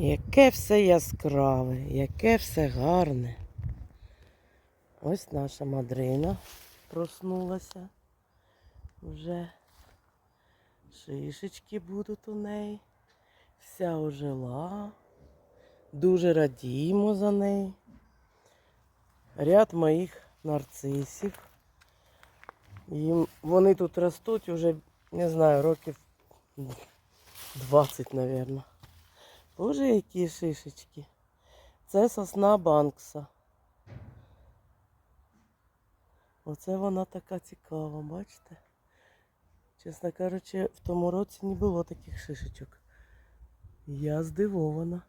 Яке все яскраве, яке все гарне. Ось наша мадрина проснулася. Вже шишечки будуть у неї. Вся ожила. Дуже радіємо за неї. Ряд моїх нарцисів. Їм, вони тут ростуть уже, не знаю, років 20, мабуть. Боже, які шишечки. Це сосна Банкса. Оце вона така цікава, бачите? Чесно кажучи, в тому році не було таких шишечок. Я здивована.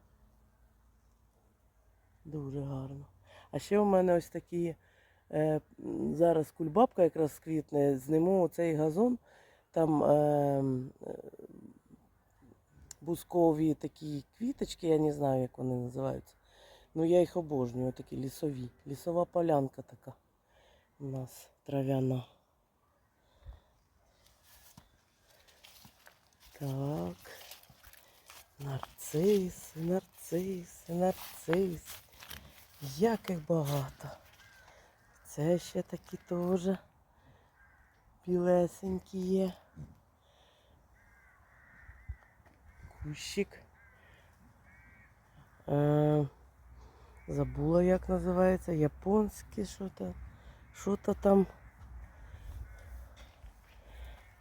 Дуже гарно. А ще у мене ось такі. Е, зараз кульбабка якраз квітне, зниму оцей газон. Там е, бускові такі квіточки, я не знаю, як вони називаються. Ну я їх обожнюю, такі лісові. Лісова полянка така у нас трав'яна. Так. Нарциси, нарциси, нарциси. Як їх багато. Це ще такі теж білесенькі є. Кущик. Е, забула, як називається. Японське що-то. Що-то там.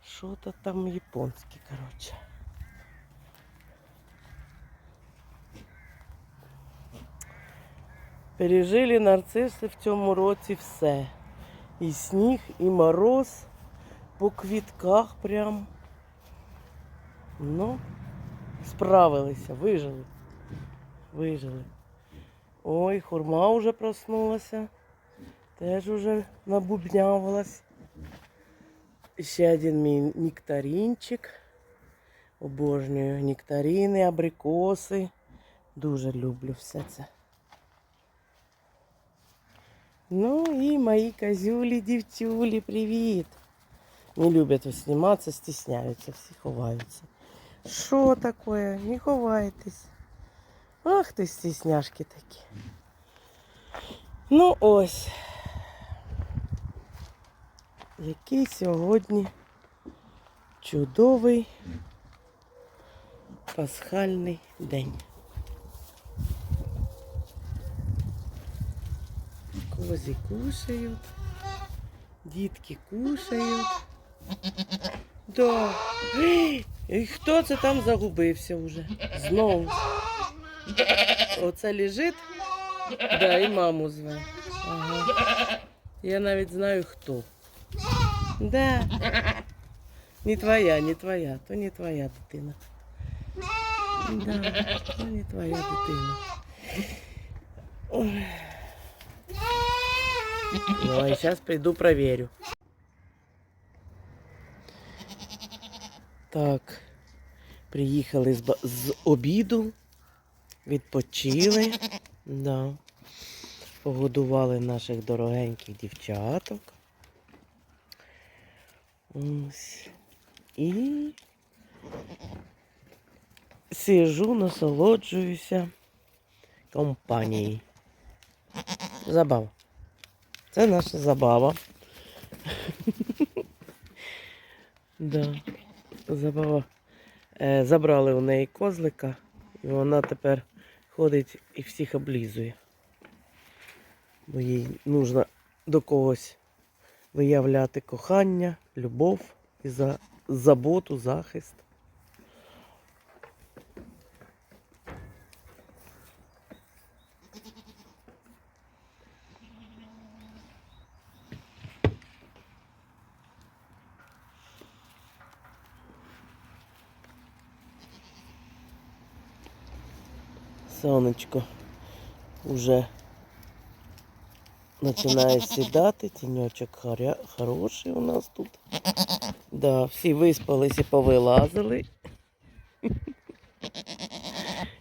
Що-то там японське, коротше. Пережили нарциси в цьому році все. І сніг, і мороз по квітках прям. Ну, справилися, вижили. Вижили. Ой, хурма вже проснулася. Теж уже набубнявилась. Ще один мій нектаринчик. Обожнюю нектарини, абрикоси. Дуже люблю все це. Ну и мои козюли, девчули, привет. Не любят вот сниматься, стесняются, всі ховаються. Що такое? Не ховайтесь. Ах ти стесняшки такі. Ну ось. Який сьогодні чудовий пасхальний день. Кози кушають, дітки кушають. Да. І хто це там загубився вже? Знову. Оце лежить. Да, і маму зве. Ага. Я навіть знаю хто. Да. Не твоя, не твоя, то не твоя дитина. Да, то не твоя дитина. Ой. Ну, а сейчас приду проверю. Так, приїхали з, з обіду, відпочили, да. погодували наших дорогеньких дівчаток. Ось. І сижу, насолоджуюся компанією. Забава. Це наша забава. да. Забава. Е, забрали у неї козлика, і вона тепер ходить і всіх облізує. Бо їй потрібно до когось виявляти кохання, любов і за заботу, захист. Сонечко уже починає сідати, тіньочок хоря... хороший у нас тут. Да, всі виспались і повилазили.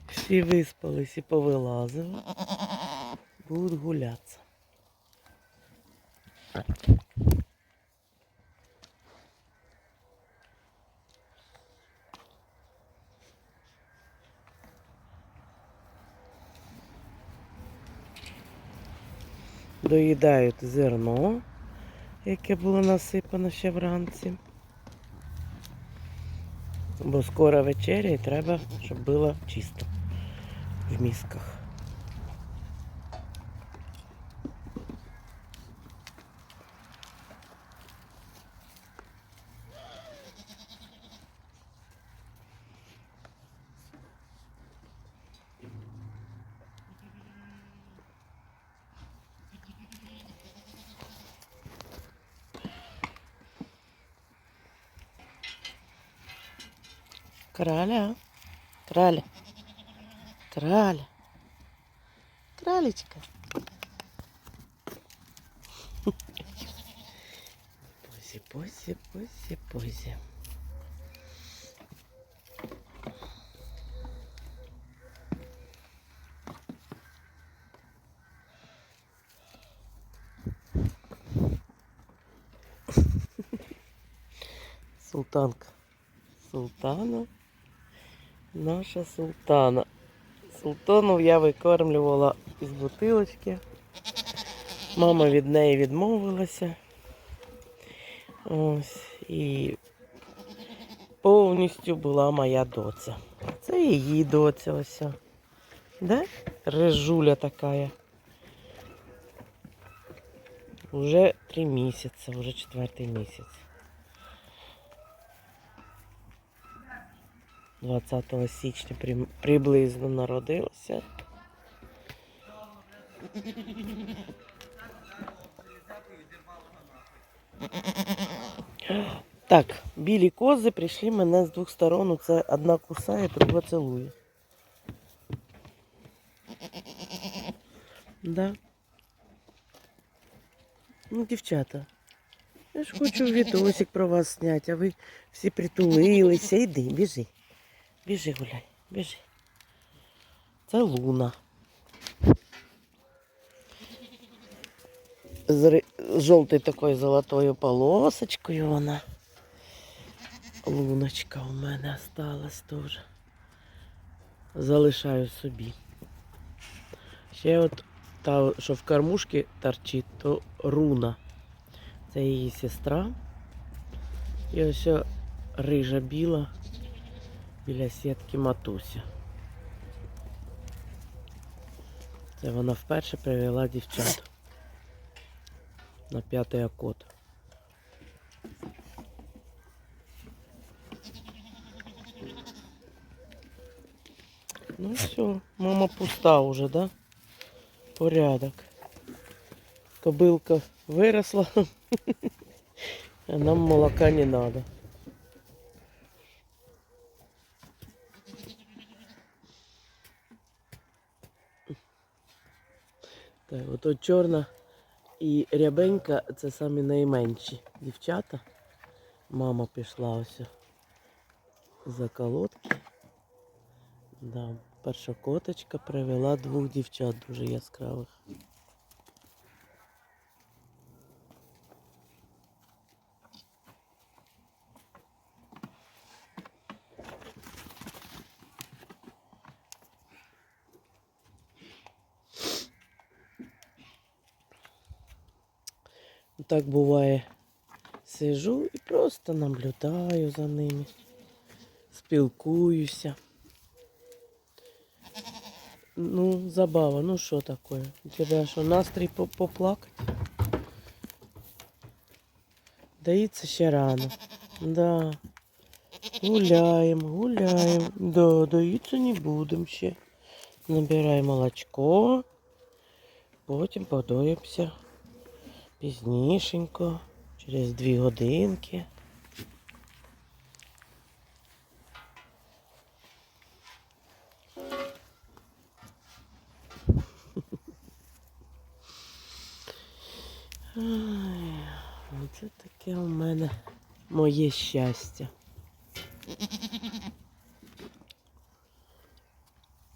Всі виспались і повилазили. Будуть гулятися. Доїдають зерно, яке було насипано ще вранці. Бо скоро вечеря і треба, щоб було чисто в мисках. Краля, краля, краля, кралечка. Позі, позі, позі, позі. Султанка. Султана. Наша султана. Султану я викормлювала із бутилочки. Мама від неї відмовилася. Ось. І повністю була моя доця. Це її доця ось. Да? Режуля така. Уже три місяці, вже четвертий місяць. 20 січня приблизно народилася. Так, білі кози прийшли мене з двох сторон. Це одна кусає, друга цілує. Да. Ну, дівчата. Я ж хочу відосик про вас зняти, а ви всі притулилися. Іди, біжи. Біжи гуляй, біжи. Це луна. З жовтою такою золотою полосочкою вона. Луночка у мене осталась теж. Залишаю собі. Ще от та, що в кормушці торчить, то руна. Це її сестра. І ось рижа біла біля сітки матуся. Це вона вперше привела дівчат на п'ятий окот. Ну все, мама пуста уже, да? Порядок. Кобылка выросла, а нам молока не надо. Так, ото чорна і рябенька це самі найменші дівчата. Мама пішла ось за колодки. Да, перша коточка привела двох дівчат дуже яскравих. Так буває. Сижу і просто наблюдаю за ними, спілкуюся. Ну, забава, ну що таке? У тебе що, настрій поплакати? Дається ще рано. Да. Гуляємо, гуляємо. Да, доїться не будемо ще. Набирай молочко, потім подоїмося пізнішенько, через дві годинки. Оце таке у мене моє щастя.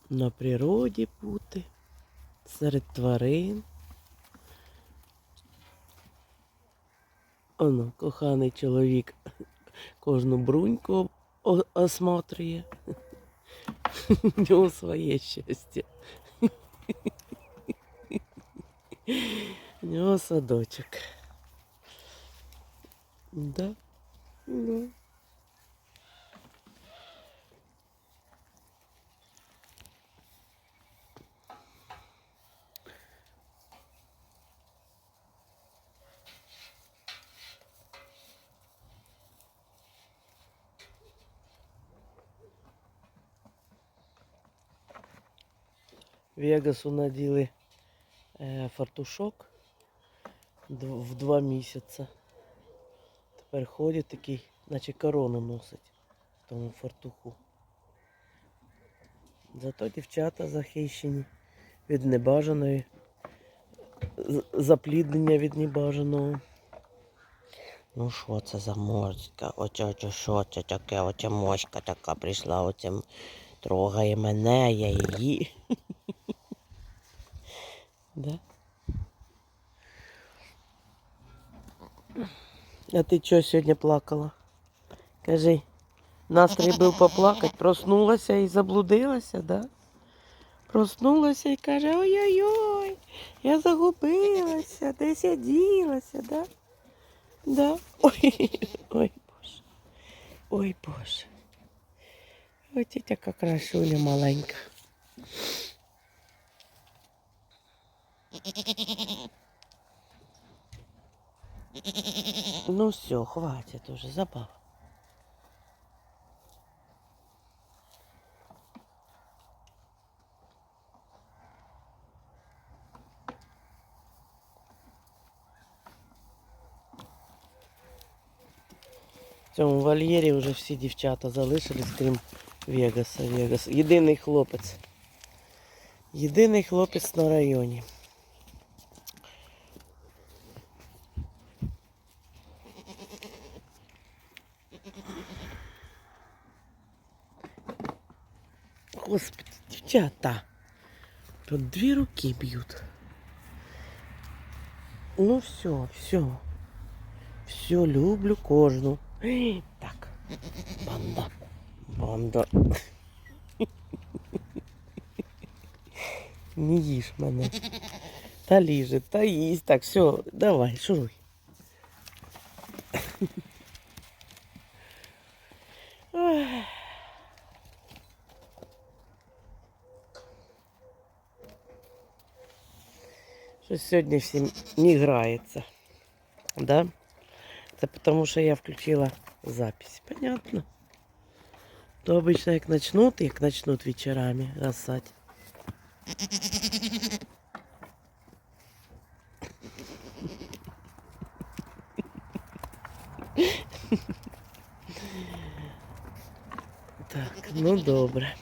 На природі бути, серед тварин. Оно, коханий чоловік кожну бруньку осмотрює. У нього своє щастя. нього садочок. Да? Да. Вегасу наділи е, фартушок в два місяці. Тепер ходить такий, наче корону носить в тому фартуху. Зато дівчата захищені від небажаної, запліднення від небажаного. Ну що це за морська? Оце, що це таке? Оце моська така прийшла, оце трогає мене, я її. Да? А ти чого сьогодні плакала? Кажи, настрій був поплакати, проснулася і заблудилася, да? Проснулася і каже, ой-ой-ой, я загубилася, десь я да? Да? Ой, ой, Боже. Ой, Боже. Ой, ти така красуня маленька. Ну все, хватит уже, забав. В цьому вольєрі вже всі дівчата залишились, крім Вегаса. Вегас. Єдиний хлопець. Єдиний хлопець на районі. Господи, дівчата. Тут дві руки б'ють. Ну все, все. Все, люблю кожну. Ей, Так. Банда. Банда. Не їж мене. Та ліже, та їсть. Так, все, давай, шуруй. Ой. Щось сьогодні всім не грається. Да? Це тому, що я включила запись. Понятно. То обично як начнут, як начнут вечорами рассать. Так, ну добре.